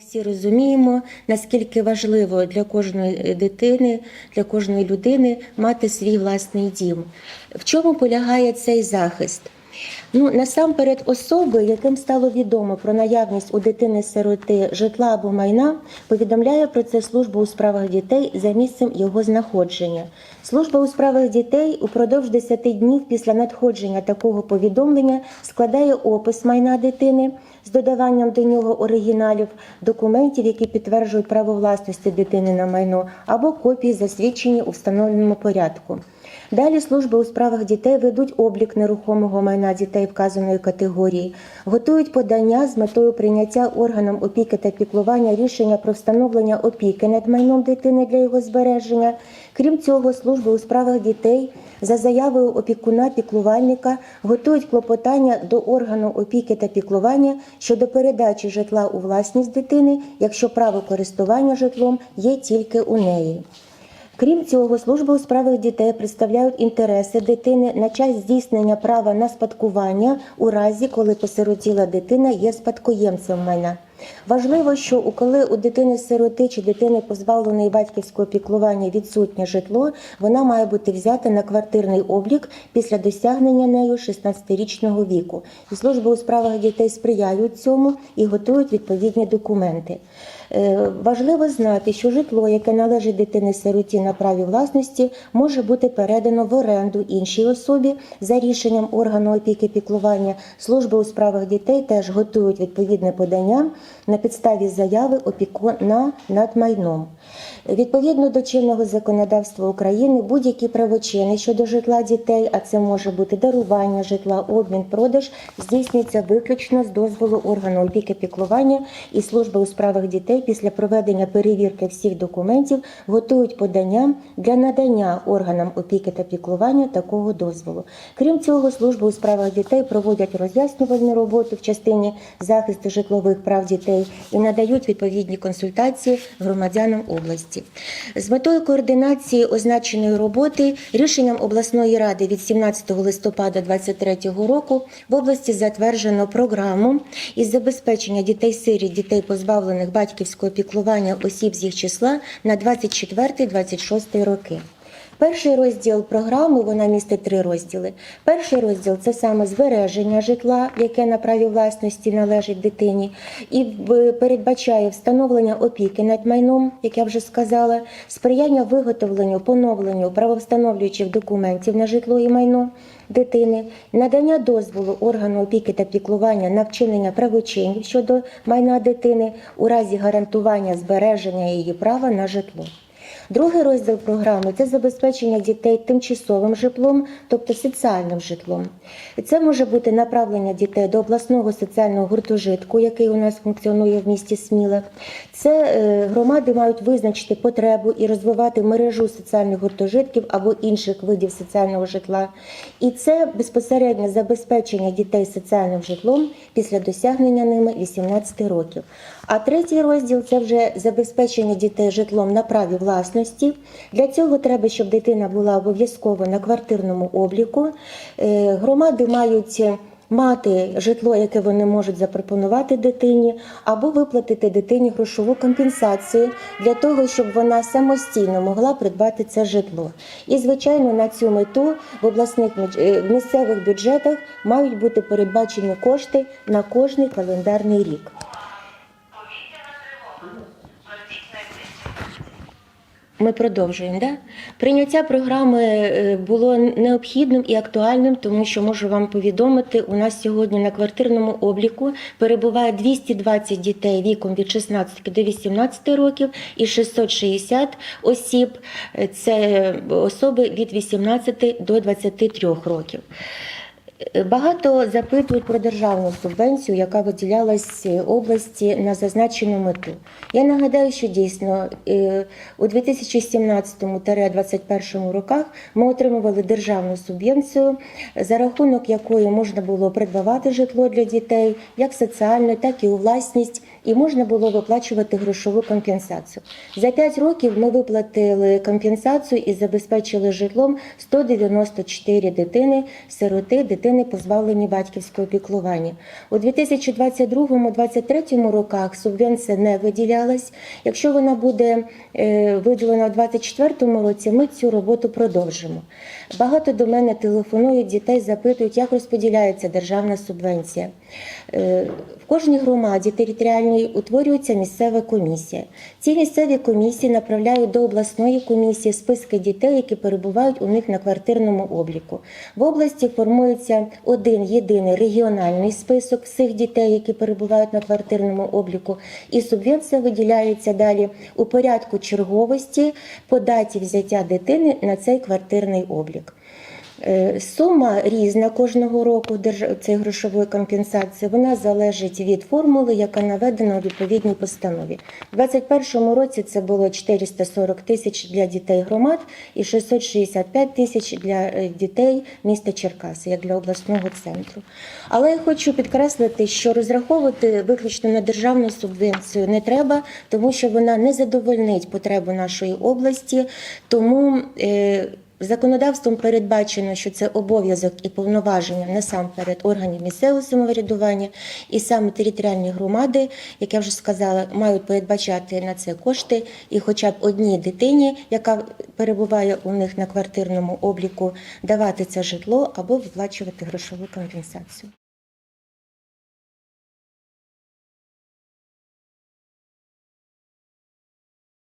Всі розуміємо, наскільки важливо для кожної дитини, для кожної людини мати свій власний дім. В чому полягає цей захист? Ну, насамперед, особи, яким стало відомо про наявність у дитини-сироти житла або майна, повідомляє про це служба у справах дітей за місцем його знаходження. Служба у справах дітей упродовж 10 днів після надходження такого повідомлення складає опис майна дитини з додаванням до нього оригіналів, документів, які підтверджують право власності дитини на майно, або копії засвідчені у встановленому порядку. Далі служби у справах дітей ведуть облік нерухомого майна дітей вказаної категорії, готують подання з метою прийняття органам опіки та піклування рішення про встановлення опіки над майном дитини для його збереження. Крім цього, служби у справах дітей за заявою опікуна піклувальника готують клопотання до органу опіки та піклування щодо передачі житла у власність дитини, якщо право користування житлом є тільки у неї. Крім цього, служби у справах дітей представляють інтереси дитини на час здійснення права на спадкування у разі, коли посиротіла дитина є спадкоємцем майна. Важливо, що коли у дитини сироти чи дитини позбавленої батьківського піклування відсутнє житло, вона має бути взята на квартирний облік після досягнення нею 16-річного віку. І служби у справах дітей сприяють цьому і готують відповідні документи. Е, Важливо знати, що житло, яке належить дитині-сироті на праві власності, може бути передано в оренду іншій особі за рішенням органу опіки піклування. Служби у справах дітей теж готують відповідне подання на підставі заяви опікуна над майном. Відповідно до чинного законодавства України, будь-які правочини щодо житла дітей, а це може бути дарування житла, обмін, продаж, здійснюється виключно з дозволу органу опіки піклування і служби у справах дітей після проведення перевірки всіх документів готують подання для надання органам опіки та піклування такого дозволу. Крім цього, служби у справах дітей проводять роз'яснювальну роботу в частині захисту житлових прав дітей і надають відповідні консультації громадянам області. З метою координації означеної роботи рішенням обласної ради від 17 листопада 2023 року в області затверджено програму із забезпечення дітей-сиріт, дітей позбавлених батьківського піклування осіб з їх числа на 24-26 роки. Перший розділ програми вона містить три розділи. Перший розділ це саме збереження житла, яке на праві власності належить дитині, і передбачає встановлення опіки над майном, як я вже сказала, сприяння виготовленню, поновленню правовстановлюючих документів на житло і майно дитини, надання дозволу органу опіки та піклування на вчинення правочинів щодо майна дитини у разі гарантування збереження її права на житло. Другий розділ програми це забезпечення дітей тимчасовим житлом, тобто соціальним житлом. Це може бути направлення дітей до обласного соціального гуртожитку, який у нас функціонує в місті Сміла. Це е, громади мають визначити потребу і розвивати мережу соціальних гуртожитків або інших видів соціального житла. І це безпосереднє забезпечення дітей соціальним житлом після досягнення ними 18 років. А третій розділ це вже забезпечення дітей житлом на праві власності. Для цього треба, щоб дитина була обов'язково на квартирному обліку. Е, Громади мають мати житло, яке вони можуть запропонувати дитині, або виплатити дитині грошову компенсацію для того, щоб вона самостійно могла придбати це житло. І, звичайно, на цю мету в обласних е, в місцевих бюджетах мають бути передбачені кошти на кожний календарний рік. Ми продовжуємо. Да? Прийняття програми е, було необхідним і актуальним, тому що можу вам повідомити, у нас сьогодні на квартирному обліку перебуває 220 дітей віком від 16 до 18 років і 660 осіб. Це особи від 18 до 23 років. Багато запитують про державну субвенцію, яка виділялась області на зазначену мету. Я нагадаю, що дійсно е, у 2017-2021 роках ми отримували державну субвенцію, за рахунок якої можна було придбавати житло для дітей, як соціальне, так і у власність. і можна було виплачувати грошову компенсацію. За 5 років ми виплатили компенсацію і забезпечили житлом 194 дитини, сироти, дитини позбавлені батьківського піклування. У 2022-2023 роках субвенція не виділялась. Якщо вона буде е, виділена у 2024 році, ми цю роботу продовжимо. Багато до мене телефонують, дітей запитують, як розподіляється державна субвенція. Е, В кожній громаді територіальній утворюється місцева комісія. Ці місцеві комісії направляють до обласної комісії списки дітей, які перебувають у них на квартирному обліку. В області формується один єдиний регіональний список всіх дітей, які перебувають на квартирному обліку, і субвенція виділяється далі у порядку черговості по даті взяття дитини на цей квартирний облік. Е, Сума різна кожного року цієї грошової компенсації. Вона залежить від формули, яка наведена у відповідній постанові. У 2021 році це було 440 тисяч для дітей громад і 665 тисяч для е, дітей міста Черкаси, як для обласного центру. Але я хочу підкреслити, що розраховувати виключно на державну субвенцію не треба, тому що вона не задовольнить потребу нашої області. Тому е, Законодавством передбачено, що це обов'язок і повноваження насамперед органів місцевого самоврядування, і саме територіальні громади, як я вже сказала, мають передбачати на це кошти, і хоча б одній дитині, яка перебуває у них на квартирному обліку, давати це житло або виплачувати грошову компенсацію.